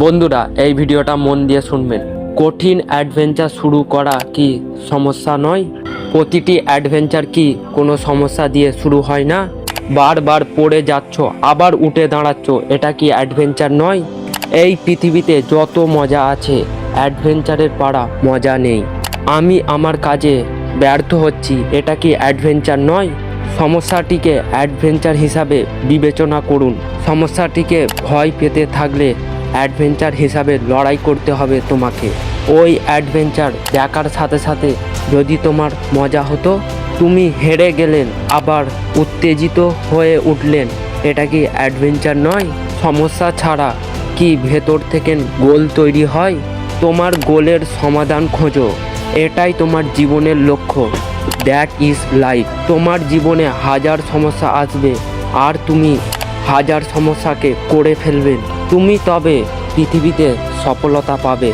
বন্ধুরা, এই ভিডিওটা মন দিয়ে শুনবেন। কঠিন অ্যাডভেঞ্চার শুরু করা কি সমস্যা নয়? প্রতিটি অ্যাডভেঞ্চার কি কোনো সমস্যা দিয়ে শুরু হয় না? বারবার পড়ে যাচ্ছ, আবার উঠে দাঁড়াচ্ছ, এটা কি অ্যাডভেঞ্চার নয়? এই পৃথিবীতে যত মজা আছে অ্যাডভেঞ্চারের পাড়া মজা নেই। আমি আমার কাজে ব্যর্থ হচ্ছি, এটা কি অ্যাডভেঞ্চার নয়? সমস্যাটিকে অ্যাডভেঞ্চার হিসাবে বিবেচনা করুন। সমস্যাটিকে ভয় পেতে থাকলে অ্যাডভেঞ্চার হিসাবে লড়াই করতে হবে তোমাকে। ওই অ্যাডভেঞ্চার দেখার সাথে সাথে যদি তোমার মজা হতো, তুমি হেরে গেলেন, আবার উত্তেজিত হয়ে উঠলেন। এটা কি অ্যাডভেঞ্চার নয়? সমস্যা ছাড়া কি ভেতর থেকে গোল তৈরি হয়? তোমার গোলের সমাধান খোঁজো। এটাই তোমার জীবনের লক্ষ্য। দ্যাট ইজ লাইফ তোমার জীবনে হাজার সমস্যা আসবে, আর তুমি হাজার সমস্যাকে করে ফেলবে তুমি তবে পৃথিবীতে সফলতা পাবে।